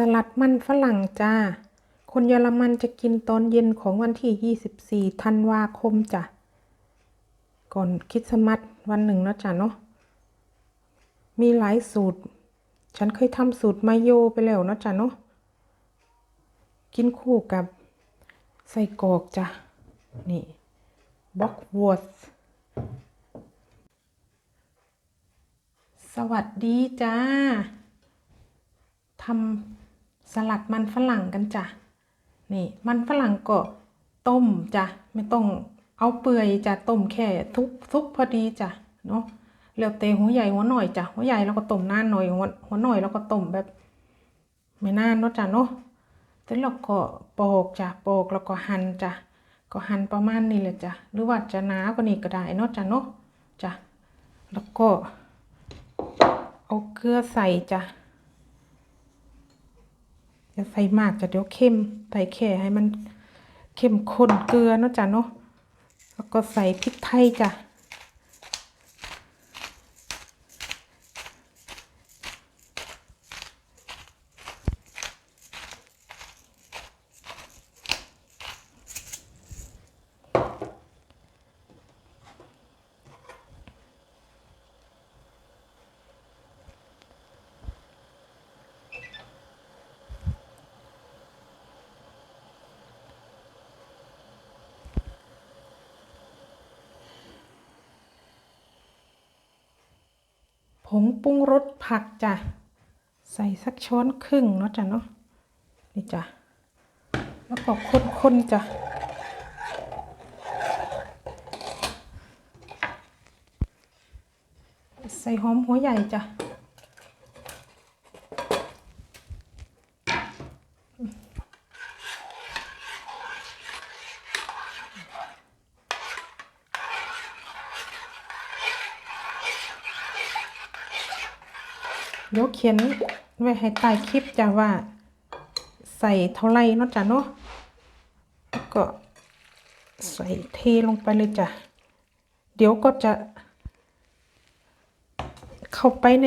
สลัดมันฝรั่งจ้า คนเยอรมันจะกินตอนเย็นของวันที่ 24 ธันวาคมจ้ะ ก่อนคริดสต์มัสวันหนึ่งนะจ้ะเนาะ มีหลายสูตร ฉันเคยทำสูตรมายโยไปแล้วนะจ้ะเนาะ กินคู่กับไส้กอกจ้ะ นี่บ็อกวอร์สวัสดีจ้าทำ สลัดมันฝรั่งกันจ้ะนี่มันฝรั่งก็ต้มจ้ะไม่ต้องเอาเปื่อยจ้ะต้มแค่ทุกทุกพอดีจ้ะเนาะแล้วเตหัวใหญ่หัวหน่อยจ้ะหัวใหญ่เราก็ต้มนานหน่อยหัวหัวหน่อยเราก็ต้มแบบ ไม่นานเนาะจ้ะเนาะแต่เราก็ปอกจ้ะปอกแล้วก็หั่นจ้ะก็หั่นประมาณนี้แหละจ้ะหรือว่าจะหนากว่านี้ก็ได้เนาะจ้ะเนาะจ้ะแล้วก็เอาเกลือใส่จ้ะ อย่าใส่มากจะเดี๋ยวเข้มใส่แค่ให้มันเข้มข้นเกลือเนาะจ้ะเนาะแล้วก็ใส่พริกไทยจ้ะ ผงปรุงรสผักจ้ะ ใส่สักช้อนครึ่งเนาะจ้ะเนาะนี่จ้ะ แล้วก็คนๆจ้ะใส่หอมหัวใหญ่จ้ะ เดี๋ยวเขียนไว้ให้ใต้คลิปจ้ะว่า ใส่เท่าไรเนาะจ้ะเนาะแล้วก็ใส่เทลงไปเลยจ้ะ เดี๋ยวก็จะ เข้าไปใน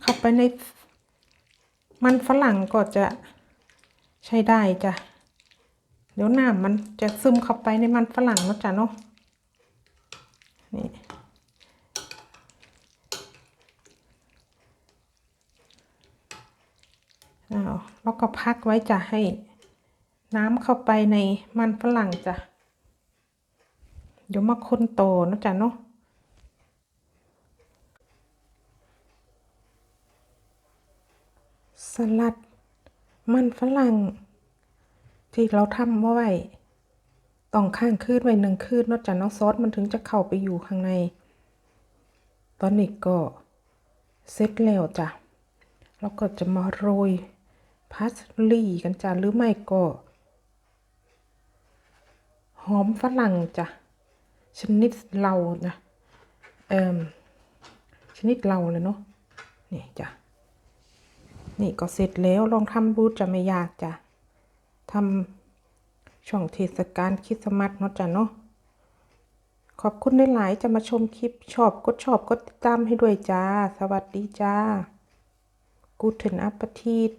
เข้าไปใน มันฝรั่งก็จะใช้ได้จ้ะ เดี๋ยวน้ำมันจะซึมเข้าไปในมันฝรั่งเนาะจ้ะเนาะนี่ อ้าวแล้วก็พักไว้จะให้น้ำเข้าไปในมันฝรั่งจ้ะ เดี๋ยวมาคนโตนะจ๊ะเนาะสลัดมันฝรั่ง ที่เราทำไว้ต้องข้างคืนไว้หนึ่งคืนนาะจ๊ะเนาะซอสมันถึงจะเข้าไปอยู่ข้างใน ตอนนี้ก็เสร็จแล้วจ้ะ แล้วก็จะมาโรย พาสลีย์กันจ้ะหรือไม่ก็หอมฝรั่งจ้ะชนิดเรานะเอ่มชนิดเราเลยเนาะนี่จ้ะนี่ก็เสร็จแล้วลองทำดูจะไม่ยากจ้ะทำช่วงเทศกาลคริสต์มาสเนาะจ้ะเนาะขอบคุณหลายๆจะมาชมคลิปชอบกดชอบกดติดตามให้ด้วยจ้า สวัสดีจ้า Guten Appetit